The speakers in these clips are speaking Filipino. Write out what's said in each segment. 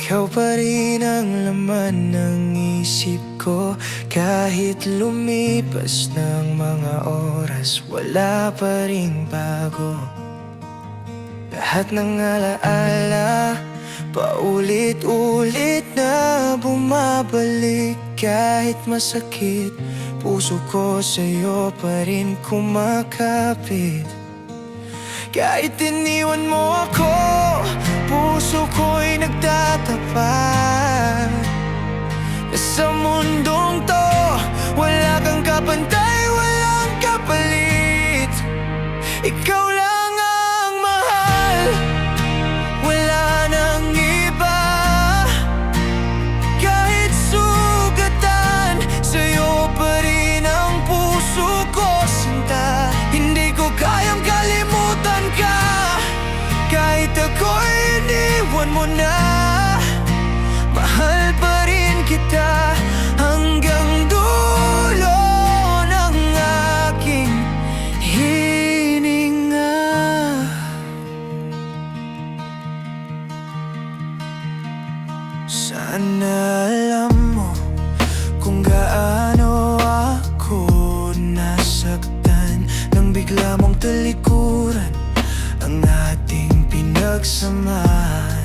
Ikaw pa rin ang laman ng isip ko. Kahit lumipas ng mga oras Wala pa rin bago. Lahat ng alaala Paulit-ulit na bumabalik. Kahit masakit Puso ko sa'yo pa rin kumakapit. Kahit iniwan mo ako Puso ko'y mundong to. Wala kang kapantay, walang kapalit. Ikaw lang ang mahal. Wala nang iba. Kahit sugatan Sa'yo pa rin ang puso ko sinta. Hindi ko kayang kalimutan ka. Kahit ako'y iniwan mo na Sana alam mo kung gaano ako nasaktan? Nang bigla mong talikuran ang ating pinagsamahan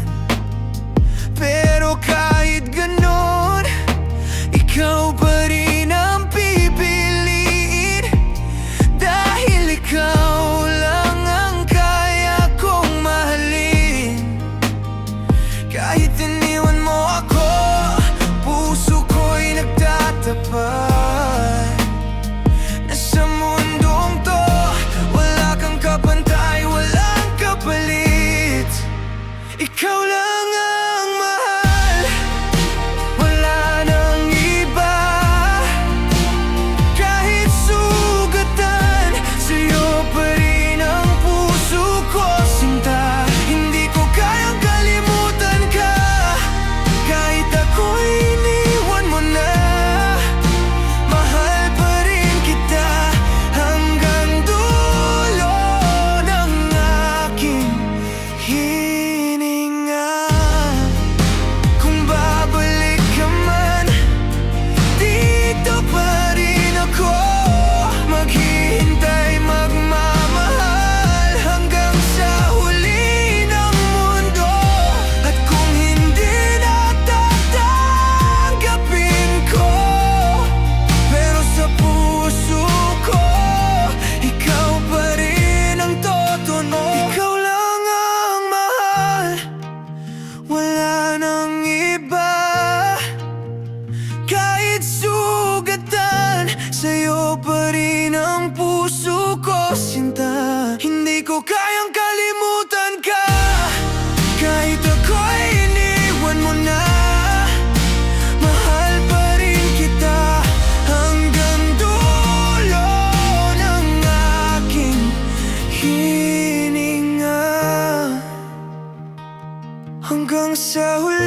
kahit sugatan Sa'yo pa rin ang puso ko sinta. Hindi ko kayang kalimutan ka. Kahit ako'y iniwan mo na Mahal pa rin kita. Hanggang dulo ng aking hininga. Hanggang sa huli